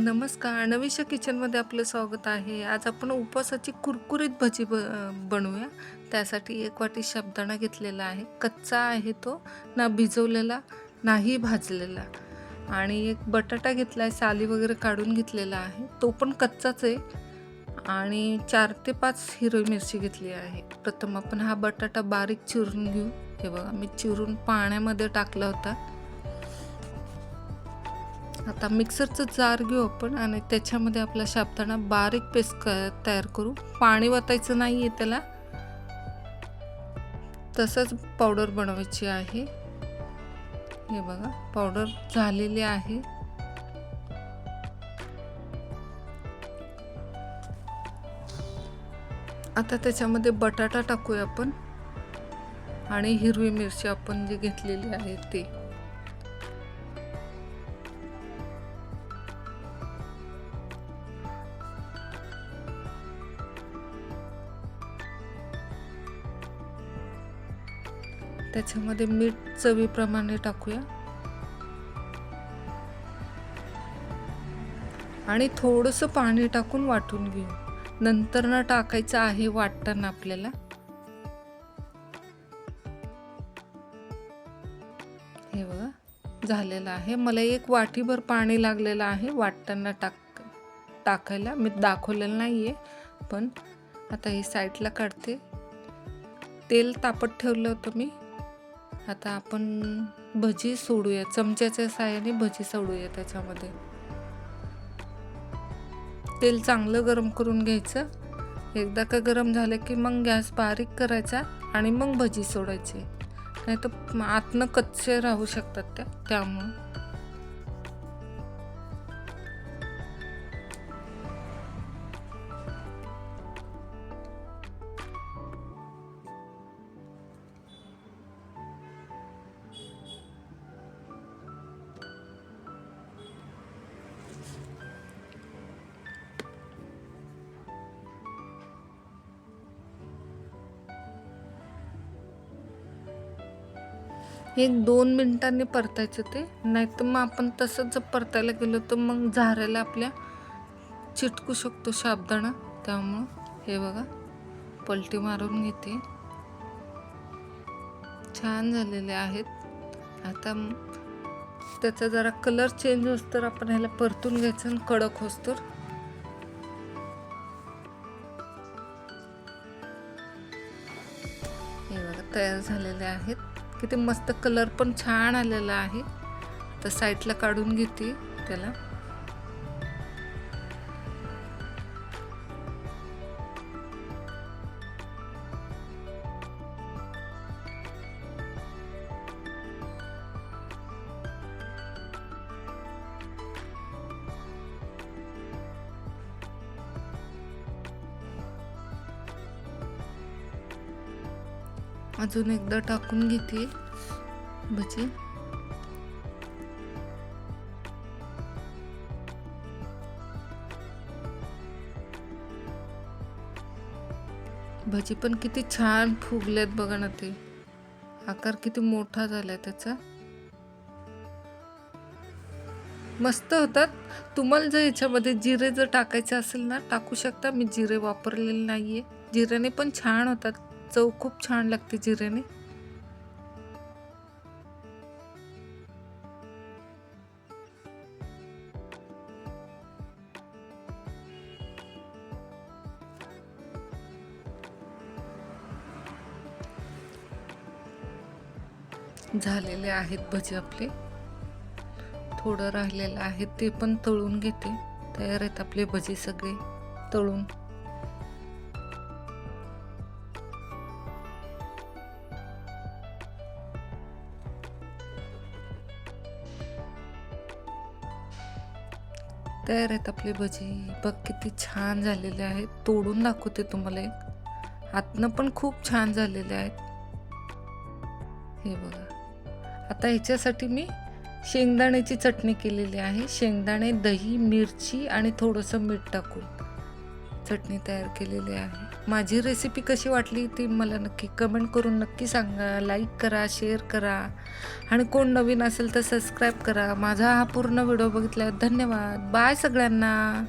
नमस्कार. नवीशा किचनमध्ये आपलं स्वागत आहे. आज आपण उपवासाची कुरकुरीत भजी ब बनवूया. त्यासाठी एक वाटी साबुदाणा घेतलेला आहे. कच्चा आहे तो. ना भिजवलेला नाही भाजलेला. आणि एक बटाटा घेतला आहे. साली वगैरे काढून घेतलेला आहे. तो पण कच्चाच आहे. आणि चार ते पाच हिरवी मिरची घेतली आहे. प्रथम आपण हा बटाटा बारीक चिरून घेऊ. हे बघा मी चिरून पाण्यामध्ये टाकला होता. आता मिक्सरचं जार घेऊ आपण आणि त्याच्यामध्ये आपला शाबताना बारीक पेस्ट क तयार करू. पाणी वतायचं नाही आहे त्याला. तसंच पावडर बनवायची आहे. हे बघा पावडर झालेली आहे. आता त्याच्यामध्ये बटाटा टाकूया आपण. आणि हिरवी मिरची आपण जी घेतलेली आहे ती. त्याच्यामध्ये मीठ चवीप्रमाणे टाकूया. आणि थोडंसं पाणी टाकून वाटून घेऊ. नंतर ना टाकायचं आहे वाटताना आपल्याला. हे बघा झालेलं आहे. मला एक वाटीभर पाणी लागलेलं आहे वाटताना टाक टाकायला. मी दाखवलेलं नाही आहे पण आता हे साईडला काढते. तेल तापत ठेवलं होतं मी. आता आपण भजी सोडूया चमच्याच्या साहाय्याने भजी सोडूया त्याच्यामध्ये. तेल चांगलं गरम करून घ्यायचं. एकदा का गरम झालं की मग गॅस बारीक करायचा आणि मग भजी सोडायची. नाही तर आतनं कच्चे राहू शकतात त्या त्यामुळं. एक दोन मिनटांनी परतायचं ते. नाही तर मग आपण तसंच जर परतायला गेलो तर मग झारायला आपल्या चिटकू शकतो साबदाणा त्यामुळं हे बघा पलटी मारून घेते. छान झालेले आहेत. आता त्याचा जरा कलर चेंज होस तर आपण ह्याला परतून घ्यायचं आणि कडक होस तर. हे बघा तयार झालेले आहेत. किती मस्त कलर पण छान आलेला आहे. तर साईडला काढून घेते त्याला. अजून एकदा टाकून घेते. भजी भजी पण किती छान फुगलेत बघा ना ते. आकार किती मोठा झालाय त्याचा. मस्त होतात. तुम्हाला जर याच्यामध्ये जिरे जर टाकायचे असेल ना टाकू शकता. मी जिरे वापरलेले नाहीये. जिऱ्याने पण छान होतात. चव खूप छान लागते जिऱ्याने. झालेले आहेत भजे आपले. थोडं राहिलेलं आहे ते पण तळून घेते. तयार आहेत आपले भजे सगळे तळून. तयार आहेत आपली भजी बघ किती छान झालेले आहेत तोडून दाखवते तुम्हाला एक. हातनं पण खूप छान झालेले आहेत. हे बघा. आता ह्याच्यासाठी मी शेंगदाण्याची चटणी केलेली आहे. शेंगदाणे दही मिरची आणि थोडंसं मीठ टाकून. चटणी तयार केलेली आहे. माझी रेसिपी कशी वाटली ती मला नक्की कमेंट करून नक्की सांगा. लाईक करा शेअर करा. आणि कोण नवीन असेल तर सबस्क्राईब करा. माझा हा पूर्ण व्हिडिओ बघितल्यावर धन्यवाद. बाय सगळ्यांना.